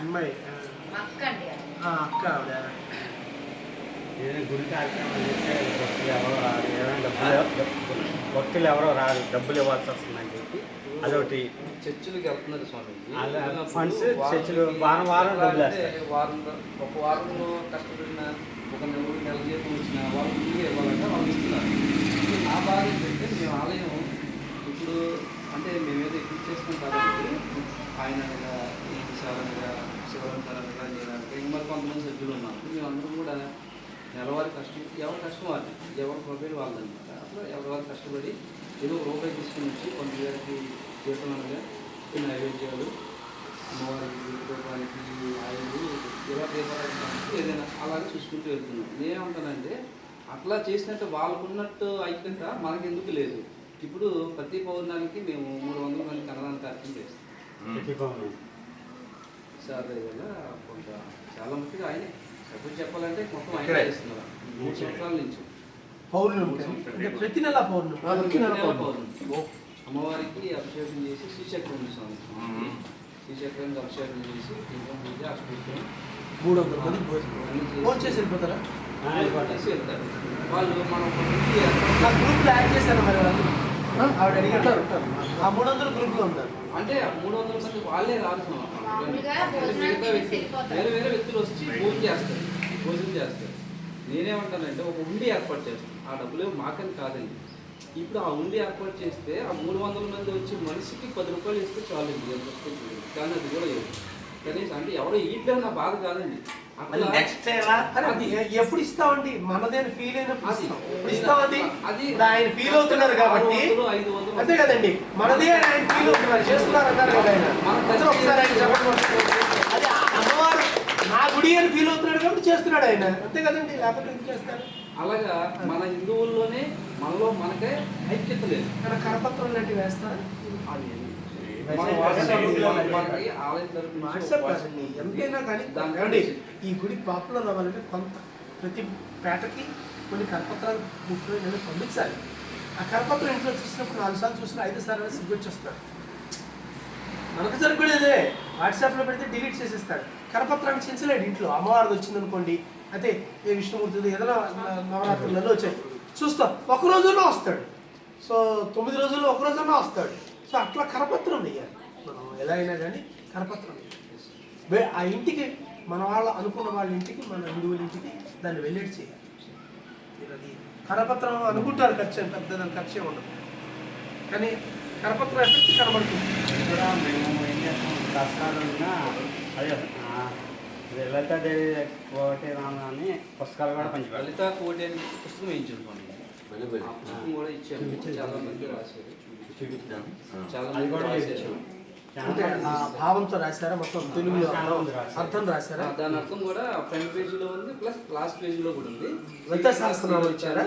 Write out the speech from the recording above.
అమ్మాయి. మా అక్క ఆవిడ. భక్తులు ఎవరో ఏదైనా డబ్బులు భక్తులు ఎవరో రారు డబ్బులు ఇవ్వాల్సి వస్తుందని చెప్పి అదొకటి. చర్చిలకు వెళ్తున్నారు స్వామి. funds చర్చిలు వారం వారం డబ్బులు. వారం ఒక వారంలో కష్టపడిన ఒక నెల నెల జీతం వచ్చిన వాళ్ళు ముందుగా ఇవ్వాలంటే వాళ్ళు ఇస్తున్నారు. నా బాధ ఏంటంటే మేము ఆలయం ఇప్పుడు అంటే మేమేదో ఎక్కువ చేస్తున్నాం కాబట్టి ఆయన మీద ఈ సార్ మీద శివరాం సార్ అనగా నేను ఇంకా కొంతమంది సభ్యులు ఉన్నారు. వీళ్ళందరూ కూడా నెలవారి కష్టం ఎవరి కష్టం వాళ్ళు ఎవరి ప్రొఫైల్ వాళ్ళదన్నమాట అట్లా ఎవరి కష్టపడి ఏదో రూపాయి తీసుకుని వచ్చి కొంతమందికి జీతం అనగా నైవేద్యాలు అమ్మవారికి రూపానికి ఆయిలు ఇలా దీపారాధనకి ఏదైనా అలాగే చూసుకుంటూ వెళ్తున్నాం. నేనేమంటానంటే అట్లా చేసినట్టు వాళ్ళకున్నట్టు ఐక్యత మనకెందుకు లేదు. ఇప్పుడు ప్రతి పౌర్ణానికి మేము మూడు వందల మంది కన్నదానికి అర్థం చేస్తాం. సార్ కొంత చాలా మట్టుగా ఆయనే. ఎప్పుడు చెప్పాలంటే మొత్తం ఆయన ఇక్కడే. చేస్తున్నారు. మూడు సంవత్సరాల నుంచి. పౌర్ణమి అంటే ప్రతి నెల పౌర్ణమి. ప్రతి నెల నెల పౌర్ణమి. పౌర్ణమి. అమ్మవారికి అభిషేకం చేసి శ్రీచక్రం స్వామి. శ్రీచక్రానికి అభిషేకం చేసి దీపం పూజ అష్టోత్తరం. మూడు భోజనం. చేసి వెళ్ళిపోతారా. చేసి వెళ్తారు. వాళ్ళు మనం గ్రూప్లో యాడ్ చేశారు మరి వాళ్ళు. ఆ, ఆవిడ అడిగారు. ఆ మూడు వందల గ్రూప్లో ఉన్నారు అంటే మూడు వందల మంది వాళ్ళే వెళ్ళిపోతారు. వేరే వేరే వ్యక్తులు వచ్చి భోజనం చేస్తారు భోజనం చేస్తారు. నేనేమంటానంటే ఒక ఉండి ఏర్పాటు చేస్తాను ఆ డబ్బులు మాకని కాదండి. ఇప్పుడు ఆ ఉండి ఏర్పాటు చేస్తే ఆ మూడు వందల మంది వచ్చి మనిషికి పది రూపాయలు ఇస్తే చాలు ఎంత వస్తుంది కానీ అది కూడా లేదు. కనీసం అంటే ఎవరో ఈట్లేదు నా బాధ కాదండి. నెక్స్ట్ ఎప్పుడు ఇస్తామండి మనదేని ఫీల్ అయినప్పుడు ఇప్పుడు ఇస్తామండి అది ఆయన ఫీల్ అవుతున్నారు కాబట్టి అంతే కదండి. మనదే ఆయన ఫీల్ అవుతున్నారు. చేస్తున్నారు అన్నారు కదా ఆయన. ఒకసారి ఆయన చెప్పండి. అది ఆ అమ్మవారు నా గుడి అని ఫీల్ అవుతున్నాడు కాబట్టి చేస్తున్నాడు ఆయన. అంతే కదండి. లేకపోతే ఎందుకు చేస్తాడు అలాగా మన హిందువుల్లోనే మనలో మనకే ఐక్యత లేదు. కరపత్రం లాంటివి వేస్తారా? అది ఎంతైనా కానీ దాని ఈ గుడి పాపులర్ అవ్వాలంటే కొంత ప్రతి పేటకి కొన్ని కరపత్రాలు నెలలు పంపించాలి. ఆ కరపత్రం ఇంట్లో చూసినప్పుడు నాలుగు సార్లు చూసిన ఐదు సార్లు సిగ్గొచ్చి వస్తాడు మనకు సరిపడేదే వాట్సాప్లో పెడితే డిలీట్ చేసేస్తాడు కరపత్రాన్ని చించలేడు ఇంట్లో అమ్మవారిది వచ్చింది అనుకోండి అయితే ఏ విష్ణుమూర్తిది ఏదైనా నవరాత్రులలో వచ్చాయి. చూస్తాం. ఒక రోజుల్లో వస్తాడు. సో తొమ్మిది రోజుల్లో ఒక రోజుల్లో వస్తాడు. సో అట్లా కరపత్రం వేయాలి. మనం ఎలా అయినా కానీ కరపత్రం వేయాలి. ఆ ఇంటికి మన వాళ్ళ అనుకున్న వాళ్ళ ఇంటికి మన హిందువుల ఇంటికి దాన్ని వెళ్ళేటి చేయాలి. మీరు అది కరపత్రం అనుకుంటారు ఖర్చు అని పెద్ద దాని ఖర్చే ఉండదు. కానీ కరపత్రం ఎఫెక్ట్ కనబడుతుంది. మేము ఏం చేస్తాం? అదే లలితాదేవి కోటి రామని పుస్తకాలు కూడా పంచిపెడతాం లలిత కోటి అని పుస్తకం వేయించుకోండి ఆ పుస్తకం కూడా ఇచ్చారు. చాలా మంది రాశారు. చాలా అది కూడా భావంతో రాశారా? మొత్తం తెలుగులో అర్థం రాశారా? దాని అర్థం కూడా ఫ్రంట్ పేజీలో ఉంది ప్లస్ లాస్ట్ పేజీలో కూడా ఉంది. లలితా సహస్రనామం ఇచ్చారా?